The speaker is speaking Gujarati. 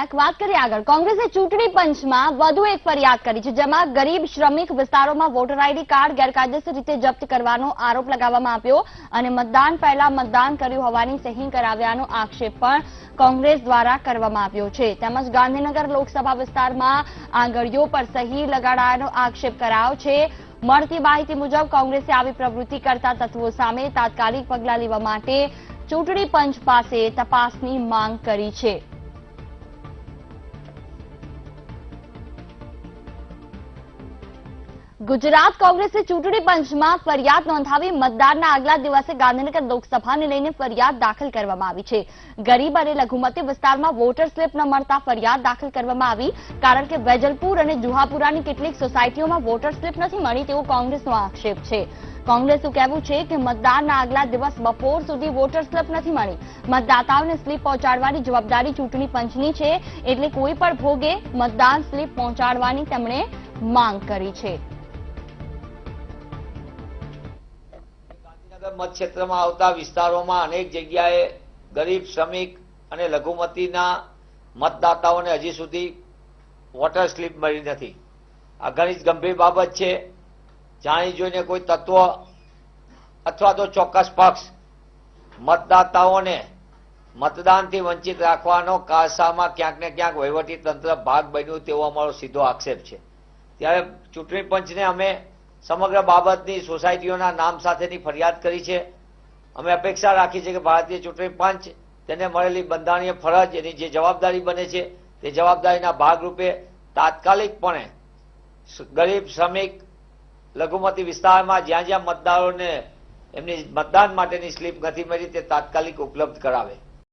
નાયક વાત કરીએ આગળ. કોંગ્રેસે ચૂંટણી પંચમાં વધુ એક ફરિયાદ કરી છે, જેમાં ગરીબ શ્રમિક વિસ્તારોમાં વોટર આઈડી કાર્ડ ગેરકાયદેસર રીતે જપ્ત કરવાનો આરોપ લગાવવામાં આવ્યો અને મતદાન પહેલા મતદાન કર્યું હોવાની સહી કરાવ્યાનો આક્ષેપ પણ કોંગ્રેસ દ્વારા કરવામાં આવ્યો છે. તેમજ ગાંધીનગર લોકસભા વિસ્તારમાં આંગળીઓ પર સહી લગાડાયાનો આક્ષેપ કરાયો છે. મળતી માહિતી મુજબ કોંગ્રેસે આવી પ્રવૃત્તિ કરતા તત્વો સામે તાત્કાલિક પગલાં લેવા માટે ચૂંટણી પંચ પાસે તપાસની માંગ કરી છે. ગુજરાત કોંગ્રેસે ચૂંટણી પંચમાં ફરિયાદ નોંધાવી મતદારના આગલા દિવસે ગાંધીનગર લોકસભાને લઈને ફરિયાદ દાખલ કરવામાં આવી છે. ગરીબ અને લઘુમતી વિસ્તારમાં વોટર સ્લીપ ન મળતા ફરિયાદ દાખલ કરવામાં આવી, કારણ કે વેજલપુર અને જુહાપુરાની કેટલીક સોસાયટીઓમાં વોટર સ્લીપ નથી મળી તેવો કોંગ્રેસનો આક્ષેપ છે. કોંગ્રેસનું કહેવું છે કે મતદાનના આગલા દિવસ બપોર સુધી વોટર સ્લીપ નથી મળી. મતદાતાઓને સ્લીપ પહોંચાડવાની જવાબદારી ચૂંટણી પંચની છે, એટલે કોઈ પણ ભોગે મતદાન સ્લીપ પહોંચાડવાની તેમણે માંગ કરી છે. ગાંધીનગર મત ક્ષેત્રમાં આવતા વિસ્તારોમાં અનેક જગ્યાએ ગરીબ, શ્રમિક અને લઘુમતીના મતદાતાઓને હજી સુધી વોટર સ્લીપ મળી નથી. આ ઘણી જ ગંભીર બાબત છે. જાણી જોઈને કોઈ તત્વ અથવા તો ચોક્કસ પક્ષ મતદાતાઓને મતદાનથી વંચિત રાખવાનો કારસામાં ક્યાંક ને ક્યાંક વહીવટી તંત્ર ભાગ બન્યું તેવો અમારો સીધો આક્ષેપ છે. ત્યારે ચૂંટણી પંચને અમે સમગ્ર બાબતની સોસાયટીઓના નામ સાથેની ફરિયાદ કરી છે. અમે અપેક્ષા રાખી છે કે ભારતીય ચૂંટણી પંચ તેને મળેલી બંધારણીય ફરજ એની જે જવાબદારી બને છે તે જવાબદારીના ભાગરૂપે તાત્કાલિકપણે ગરીબ શ્રમિક લઘુમતી વિસ્તારમાં જ્યાં જ્યાં મતદારોને એમની મતદાન માટેની સ્લીપ નથી મળી તે તાત્કાલિક ઉપલબ્ધ કરાવે.